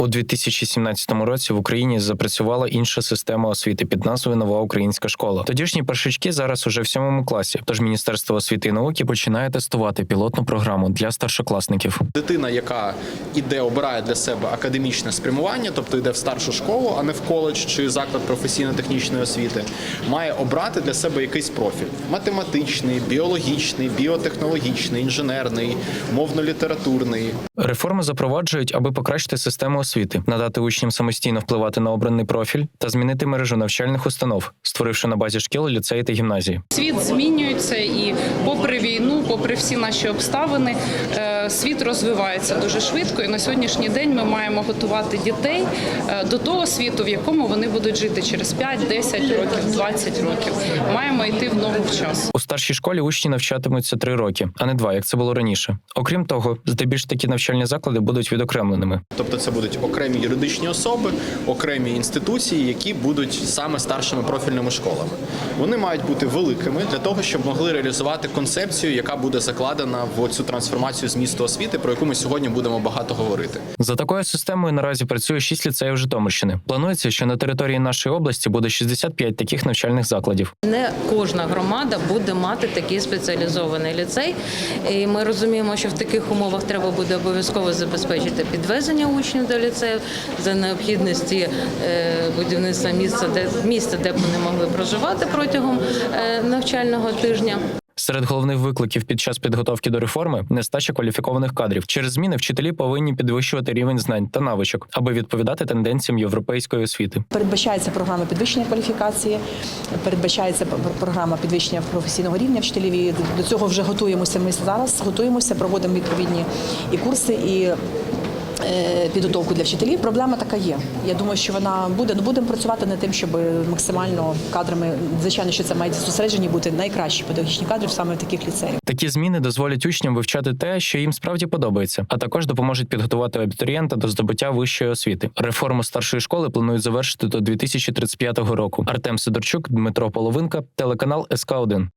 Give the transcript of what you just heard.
У 2017 році в Україні запрацювала інша система освіти під назвою Нова Українська школа. Тодішні першачки зараз уже в сьомому класі. Тож Міністерство освіти і науки починає тестувати пілотну програму для старшокласників. Дитина, яка іде, обирає для себе академічне спрямування, тобто йде в старшу школу, а не в коледж чи заклад професійно-технічної освіти, має обрати для себе якийсь профіль: математичний, біологічний, біотехнологічний, інженерний, мовно-літературний. Реформи запроваджують, аби покращити систему освіти, надати учням самостійно впливати на обраний профіль та змінити мережу навчальних установ, створивши на базі шкіл ліцеї та гімназії. Світ змінюється, і попри війну, попри всі наші обставини, е, світ розвивається дуже швидко. І на сьогоднішній день ми маємо готувати дітей е, до того світу, в якому вони будуть жити через 5, 10 років, 20 років. Маємо йти в ногу в час. У старшій школі учні навчатимуться три роки, а не два, як це було раніше. Окрім того, здебільш такі навчальні заклади будуть відокремленими. Тобто це будуть окремі юридичні особи, окремі інституції, які будуть саме старшими профільними школами. Вони мають бути великими для того, щоб могли реалізувати концепцію, яка буде закладена в цю трансформацію змісту освіти, про яку ми сьогодні будемо багато говорити. За такою системою наразі працює 6 ліцеїв Житомирщини. Планується, що на території нашої області буде 65 таких навчальних закладів. Не кожна громада буде мати такий спеціалізований ліцей. І ми розуміємо, що в таких умовах треба буде обов'язково забезпечити підвезення учнів до ліцею за необхідності е, будівництва місця, де місця, де б вони могли проживати протягом е, навчального тижня. Серед головних викликів під час підготовки до реформи нестача кваліфікованих кадрів. Через зміни вчителі повинні підвищувати рівень знань та навичок, аби відповідати тенденціям європейської освіти. Передбачається програма підвищення кваліфікації, передбачається програма підвищення професійного рівня вчителів. І до цього вже готуємося. Ми зараз готуємося, проводимо відповідні і курси, і підготовку для вчителів. Проблема така є. Я думаю, що вона буде. Ну будемо працювати над тим, щоб максимально кадрами, звичайно, що це мають зосереджені бути найкращі педагогічні кадри саме в таких ліцеях. Такі зміни дозволять учням вивчати те, що їм справді подобається, а також допоможуть підготувати абітурієнта до здобуття вищої освіти. Реформу старшої школи планують завершити до 2035 року. Артем Сидорчук, Дмитро Половинка, телеканал СК 1